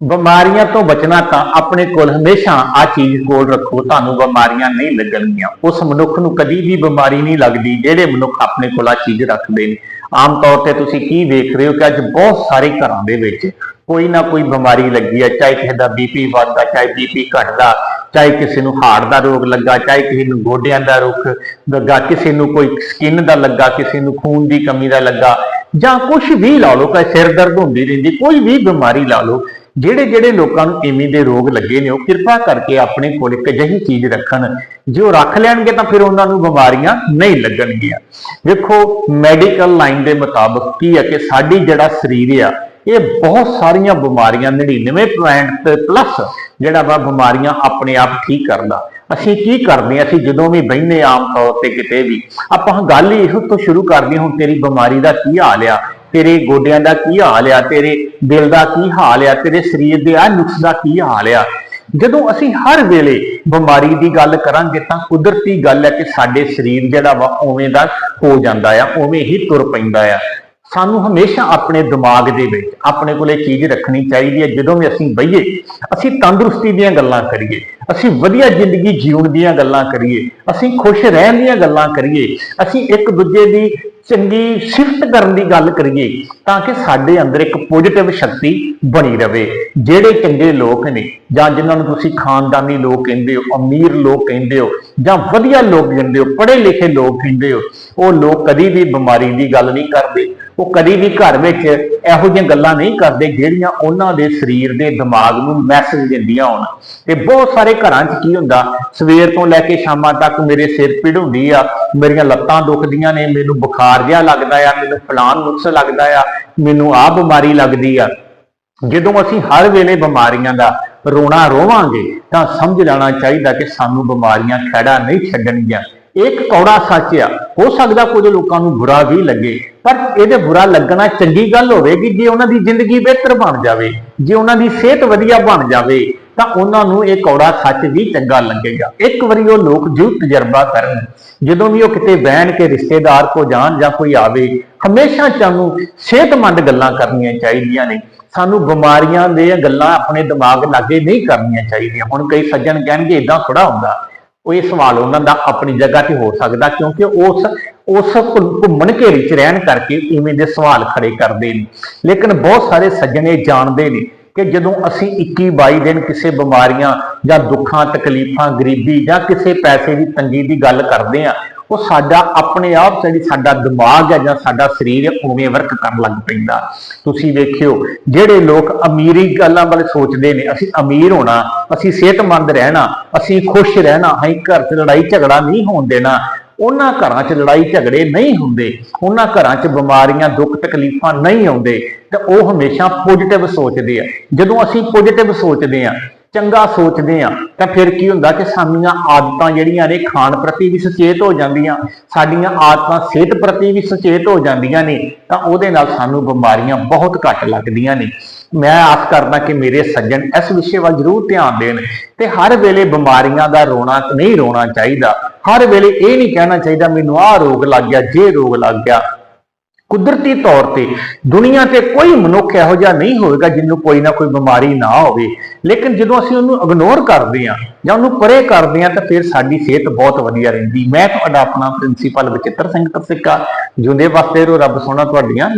ਬਿਮਾਰੀਆਂ ਤੋਂ ਬਚਣਾ ਤਾਂ ਆਪਣੇ ਕੋਲ ਹਮੇਸ਼ਾ ਆ ਚੀਜ਼ ਕੋਲ ਰੱਖੋ, ਤੁਹਾਨੂੰ ਬਿਮਾਰੀਆਂ ਨਹੀਂ ਲੱਗਣਗੀਆਂ। ਉਸ ਮਨੁੱਖ ਨੂੰ ਕਦੀ ਵੀ ਬਿਮਾਰੀ ਨਹੀਂ ਲੱਗਦੀ ਜਿਹੜੇ ਮਨੁੱਖ ਆਪਣੇ ਕੋਲ ਆ ਚੀਜ਼ ਰੱਖਦੇ ਨੇ। ਆਮ ਤੌਰ ਤੇ ਤੁਸੀਂ ਕੀ ਦੇਖ ਰਹੇ ਹੋ ਕਿ ਅੱਜ ਬਹੁਤ ਸਾਰੇ ਘਰਾਂ ਦੇ ਵਿੱਚ ਕੋਈ ਨਾ ਕੋਈ ਬਿਮਾਰੀ ਲੱਗੀ ਹੈ ਚਾਹੇ ਕਿਸੇ ਦਾ ਬੀਪੀ ਵੱਧਦਾ ਚਾਹੇ ਬੀਪੀ ਘਟਦਾ, ਚਾਹੇ ਕਿਸੇ ਨੂੰ ਹਾਰਟ ਦਾ ਰੋਗ ਲੱਗਾ, ਚਾਹੇ ਕਿਸੇ ਨੂੰ ਗੋਡਿਆਂ ਦਾ ਰੋਗ ਲੱਗਾ, ਕਿਸੇ ਨੂੰ ਕੋਈ ਸਕਿਨ ਦਾ ਲੱਗਾ, ਕਿਸੇ ਨੂੰ ਖੂਨ ਦੀ ਕਮੀ ਦਾ ਲੱਗਾ, ਜਾਂ ਕੁਝ ਵੀ ਲਾ ਲਓ ਕਿ ਸਿਰ ਦਰਦ ਹੁੰਦੀ ਰਹਿੰਦੀ, ਕੋਈ ਵੀ ਬਿਮਾਰੀ ਲਾ ਲਓ ਜਿਹੜੇ ਜਿਹੜੇ ਲੋਕਾਂ ਨੂੰ ਇਵੇਂ ਦੇ ਰੋਗ ਲੱਗੇ ਨੇ, ਉਹ ਕਿਰਪਾ ਕਰਕੇ ਆਪਣੇ ਕੋਲ ਇੱਕ ਅਜਿਹੀ ਚੀਜ਼ ਰੱਖਣ। ਜੇ ਉਹ ਰੱਖ ਲੈਣਗੇ ਤਾਂ ਫਿਰ ਉਹਨਾਂ ਨੂੰ ਬਿਮਾਰੀਆਂ ਨਹੀਂ ਲੱਗਣਗੀਆਂ। ਦੇਖੋ ਮੈਡੀਕਲ ਲਾਈਨ ਦੇ ਮੁਤਾਬਕ ਕੀ ਹੈ ਕਿ ਸਾਡੀ ਜਿਹੜਾ ਸਰੀਰ ਆ, ਇਹ ਬਹੁਤ ਸਾਰੀਆਂ ਬਿਮਾਰੀਆਂ 99% ਪਲੱਸ ਜਿਹੜਾ ਵਾ ਬਿਮਾਰੀਆਂ ਆਪਣੇ ਆਪ ਠੀਕ ਕਰਦਾ। ਅਸੀਂ ਕੀ ਕਰਦੇ ਹਾਂ? ਅਸੀਂ ਜਦੋਂ ਵੀ ਬਹਿੰਦੇ ਹਾਂ ਆਮ ਤੌਰ ਤੇ ਕਿਤੇ ਵੀ, ਆਪਾਂ ਗੱਲ ਹੀ ਇਹੋ ਤੋਂ ਸ਼ੁਰੂ ਕਰਦੇ ਹੁਣ ਤੇਰੀ ਬਿਮਾਰੀ ਦਾ ਕੀ ਹਾਲ ਆ? ਤੇਰੇ ਗੋਡਿਆਂ ਦਾ ਕੀ ਹਾਲ ਆ? ਤੇਰੇ ਦਿਲ ਦਾ ਕੀ ਹਾਲ ਆ? ਤੇਰੇ ਸਰੀਰ ਦੇ ਆ ਨੁਕਸ ਦਾ ਕੀ ਹਾਲ ਆ? ਜਦੋਂ ਅਸੀਂ ਹਰ ਵੇਲੇ ਬਿਮਾਰੀ ਦੀ ਗੱਲ ਕਰਾਂਗੇ ਤਾਂ ਕੁਦਰਤੀ ਗੱਲ ਹੈ ਕਿ ਸਾਡੇ ਸਰੀਰ ਜਿਹੜਾ ਵਾ ਉਵੇਂ ਦਾ ਹੋ ਜਾਂਦਾ ਆ, ਉਵੇਂ ਹੀ ਤੁਰ ਪੈਂਦਾ ਆ। ਸਾਨੂੰ ਹਮੇਸ਼ਾ ਆਪਣੇ ਦਿਮਾਗ ਦੇ ਵਿੱਚ, ਆਪਣੇ ਕੋਲ ਇਹ ਚੀਜ਼ ਰੱਖਣੀ ਚਾਹੀਦੀ ਹੈ, ਜਦੋਂ ਵੀ ਅਸੀਂ ਬਈਏ, ਅਸੀਂ ਤੰਦਰੁਸਤੀ ਦੀਆਂ ਗੱਲਾਂ ਕਰੀਏ, ਅਸੀਂ ਵਧੀਆ ਜ਼ਿੰਦਗੀ ਜਿਉਣ ਦੀਆਂ ਗੱਲਾਂ ਕਰੀਏ, ਅਸੀਂ ਖੁਸ਼ ਰਹਿਣ ਦੀਆਂ ਗੱਲਾਂ ਕਰੀਏ, ਅਸੀਂ ਇੱਕ ਦੂਜੇ ਦੀ ਚੰਗੀ ਸਿਫਤ ਕਰਨ ਦੀ ਗੱਲ ਕਰੀਏ, ਤਾਂ ਕਿ ਸਾਡੇ ਅੰਦਰ ਇੱਕ ਪੋਜ਼ਿਟਿਵ ਸ਼ਕਤੀ ਬਣੀ ਰਵੇ, ਜਿਹੜੇ ਚੰਗੇ ਲੋਕ ਨੇ, ਜਾਂ ਜਿਨ੍ਹਾਂ ਨੂੰ ਤੁਸੀਂ ਖਾਨਦਾਨੀ ਲੋਕ ਕਹਿੰਦੇ ਹੋ, ਅਮੀਰ ਲੋਕ ਕਹਿੰਦੇ ਹੋ, ਜਾਂ ਵਧੀਆ ਲੋਕ ਕਹਿੰਦੇ ਹੋ, ਪੜ੍ਹੇ ਲਿਖੇ ਲੋਕ ਕਹਿੰਦੇ ਹੋ, ਉਹ ਲੋਕ ਕਦੀ ਵੀ ਬਿਮਾਰੀ ਦੀ ਗੱਲ ਨਹੀਂ ਕਰਦੇ ਉਹ ਕਦੀ ਵੀ ਘਰ ਵਿੱਚ ਇਹੋ ਜਿਹੀਆਂ ਗੱਲਾਂ ਨਹੀਂ ਕਰਦੇ ਜਿਹੜੀਆਂ ਉਹਨਾਂ ਦੇ ਸਰੀਰ ਦੇ ਦਿਮਾਗ ਨੂੰ ਮੈਸੇਜ ਦਿੰਦੀਆਂ ਹੋਣ। ਤੇ ਬਹੁਤ ਸਾਰੇ ਘਰਾਂ 'ਚ ਕੀ ਹੁੰਦਾ, ਸਵੇਰ ਤੋਂ ਲੈ ਕੇ ਸ਼ਾਮਾਂ ਤੱਕ ਮੇਰੇ ਸਿਰ ਪੀੜ ਹੁੰਦੀ ਆ, ਮੇਰੀਆਂ ਲੱਤਾਂ ਦੁਖਦੀਆਂ ਨੇ, ਮੈਨੂੰ ਬੁਖਾਰ ਜਿਹਾ ਲੱਗਦਾ ਆ, ਮੈਨੂੰ ਫਲਾਨ ਨੁਕਸ ਲੱਗਦਾ ਆ, ਮੈਨੂੰ ਆਹ ਬਿਮਾਰੀ ਲੱਗਦੀ ਆ। ਜਦੋਂ ਅਸੀਂ ਹਰ ਵੇਲੇ ਬਿਮਾਰੀਆਂ ਦਾ ਰੋਣਾ ਰੋਵਾਂਗੇ ਤਾਂ ਸਮਝ ਲੈਣਾ ਚਾਹੀਦਾ ਕਿ ਸਾਨੂੰ ਬਿਮਾਰੀਆਂ ਖੜਾ ਨਹੀਂ ਛੱਡਣਗੀਆਂ। ਇੱਕ ਕੌੜਾ ਸੱਚ ਆ। ਹੋ ਸਕਦਾ ਕੁਝ ਲੋਕਾਂ ਨੂੰ ਬੁਰਾ ਵੀ ਲੱਗੇ, ਪਰ ਇਹਦੇ ਬੁਰਾ ਲੱਗਣਾ ਚੰਗੀ ਗੱਲ ਹੋਵੇਗੀ ਜੇ ਉਹਨਾਂ ਦੀ ਜ਼ਿੰਦਗੀ ਬਿਹਤਰ ਬਣ ਜਾਵੇ, ਜੇ ਉਹਨਾਂ ਦੀ ਸਿਹਤ ਵਧੀਆ ਬਣ ਜਾਵੇ, ਤਾਂ ਉਹਨਾਂ ਨੂੰ ਇਹ ਕੌੜਾ ਸੱਚ ਵੀ ਚੰਗਾ ਲੱਗੇਗਾ। ਇੱਕ ਵਾਰੀ ਉਹ ਲੋਕ ਜੂ ਤਜਰਬਾ ਕਰਨ। ਜਦੋਂ ਵੀ ਉਹ ਕਿਤੇ ਬਹਿਣ ਕੇ ਰਿਸ਼ਤੇਦਾਰ ਕੋ ਜਾਣ ਜਾਂ ਕੋਈ ਆਵੇ, ਹਮੇਸ਼ਾ ਸਾਨੂੰ ਸਿਹਤਮੰਦ ਗੱਲਾਂ ਕਰਨੀਆਂ ਚਾਹੀਦੀਆਂ ਨੇ। ਸਾਨੂੰ ਬਿਮਾਰੀਆਂ ਦੇ ਗੱਲਾਂ ਆਪਣੇ ਦਿਮਾਗ ਲਾਗੇ ਨਹੀਂ ਕਰਨੀਆਂ ਚਾਹੀਦੀਆਂ। ਹੁਣ ਕਈ ਸੱਜਣ ਕਹਿਣਗੇ ਇਦਾਂ ਥੋੜਾ ਹੁੰਦਾ। ਉਹ ਇਹ ਸਵਾਲ ਉਹਨਾਂ ਦਾ ਆਪਣੀ ਜਗ੍ਹਾ ਤੇ ਹੋ ਸਕਦਾ ਕਿਉਂਕਿ ਉਸ ਉਸ ਘੁੰਮਣ ਘੇਰੀ ਚ ਰਹਿਣ ਕਰਕੇ ਇਵੇਂ ਦੇ ਸਵਾਲ ਖੜੇ ਕਰਦੇ ਨੇ। ਲੇਕਿਨ ਬਹੁਤ ਸਾਰੇ ਸੱਜਣ ਇਹ ਜਾਣਦੇ ਨੇ ਕਿ ਜਦੋਂ ਅਸੀਂ 21 22 ਦਿਨ ਕਿਸੇ ਬਿਮਾਰੀਆਂ ਜਾਂ ਦੁੱਖਾਂ, ਤਕਲੀਫਾਂ, ਗਰੀਬੀ ਜਾਂ ਕਿਸੇ ਪੈਸੇ ਦੀ ਤੰਗੀ ਦੀ ਗੱਲ ਕਰਦੇ ਆ ਉਹ ਸਾਡਾ ਆਪਣੇ ਆਪ ਜਿਹੜੀ ਸਾਡਾ ਦਿਮਾਗ ਹੈ ਜਾਂ ਸਾਡਾ ਸਰੀਰ ਹੈ, ਉਵੇਂ ਵਰਕ ਕਰਨ ਲੱਗ ਪੈਂਦਾ। ਤੁਸੀਂ ਵੇਖਿਓ, ਜਿਹੜੇ ਲੋਕ ਅਮੀਰੀ ਗੱਲਾਂ ਬਾਰੇ ਸੋਚਦੇ ਨੇ, ਅਸੀਂ ਅਮੀਰ ਹੋਣਾ, ਅਸੀਂ ਸਿਹਤਮੰਦ ਰਹਿਣਾ, ਅਸੀਂ ਖੁਸ਼ ਰਹਿਣਾ, ਅਸੀਂ ਘਰ 'ਚ ਲੜਾਈ ਝਗੜਾ ਨਹੀਂ ਹੋਣ ਦੇਣਾ, ਉਹਨਾਂ ਘਰਾਂ 'ਚ ਲੜਾਈ ਝਗੜੇ ਨਹੀਂ ਹੁੰਦੇ, ਉਹਨਾਂ ਘਰਾਂ 'ਚ ਬਿਮਾਰੀਆਂ, ਦੁੱਖ ਤਕਲੀਫਾਂ ਨਹੀਂ ਆਉਂਦੇ, ਤੇ ਉਹ ਹਮੇਸ਼ਾ ਪੋਜ਼ਿਟਿਵ ਸੋਚਦੇ ਆ। ਜਦੋਂ ਅਸੀਂ ਪੋਜ਼ਿਟਿਵ ਸੋਚਦੇ ਆ ਚੰਗਾ ਸੋਚਦੇ ਆ ਤਾਂ ਫਿਰ ਕੀ ਹੁੰਦਾ ਕਿ ਸਾਡੀਆਂ ਆਦਤਾਂ ਜਿਹੜੀਆਂ ਨੇ ਖਾਣ ਪ੍ਰਤੀ ਵੀ ਸੁਚੇਤ ਹੋ ਜਾਂਦੀਆਂ, ਸਾਡੀਆਂ ਆਦਤਾਂ ਸਿਹਤ ਪ੍ਰਤੀ ਵੀ ਸੁਚੇਤ ਹੋ ਜਾਂਦੀਆਂ ਨੇ, ਤਾਂ ਉਹਦੇ ਨਾਲ ਸਾਨੂੰ ਬਿਮਾਰੀਆਂ ਬਹੁਤ ਘੱਟ ਲੱਗਦੀਆਂ ਨੇ। ਮੈਂ ਆਸ ਕਰਦਾ ਕਿ ਮੇਰੇ ਸੱਜਣ ਇਸ ਵਿਸ਼ੇ ਵੱਲ ਜ਼ਰੂਰ ਧਿਆਨ ਦੇਣ ਤੇ ਹਰ ਵੇਲੇ ਬਿਮਾਰੀਆਂ ਦਾ ਰੋਣਾ ਨਹੀਂ ਰੋਣਾ ਚਾਹੀਦਾ। ਹਰ ਵੇਲੇ ਇਹ ਨਹੀਂ ਕਹਿਣਾ ਚਾਹੀਦਾ, ਮੈਨੂੰ ਆਹ ਰੋਗ ਲੱਗ ਗਿਆ, ਜੇ ਰੋਗ ਲੱਗ ਗਿਆ ਕੁਦਰਤੀ ਤੌਰ ਤੇ ਦੁਨੀਆ ਤੇ ਕੋਈ ਮਨੁੱਖ ਇਹੋ ਜਿਹਾ ਨਹੀਂ ਹੋਵੇਗਾ ਜਿਹਨੂੰ ਕੋਈ ਨਾ ਕੋਈ ਬਿਮਾਰੀ ਨਾ ਹੋਵੇ। ਲੇਕਿਨ ਜਦੋਂ ਅਸੀਂ ਉਹਨੂੰ ਇਗਨੋਰ ਕਰਦੇ ਹਾਂ ਜਾਂ ਉਹਨੂੰ ਪਰੇ ਕਰਦੇ ਹਾਂ ਤਾਂ ਫਿਰ ਸਾਡੀ ਸਿਹਤ ਬਹੁਤ ਵਧੀਆ ਰਹਿੰਦੀ। ਮੈਂ ਤੁਹਾਡਾ ਆਪਣਾ ਪ੍ਰਿੰਸੀਪਲ ਬਚਿੱਤਰ ਸਿੰਘ ਤਸਿਕਾ। ਜਿਉਂਦੇ ਵਾਸਤੇ ਰੋ ਰੱਬ ਸੋਹਣਾ ਤੁਹਾਡੀਆਂ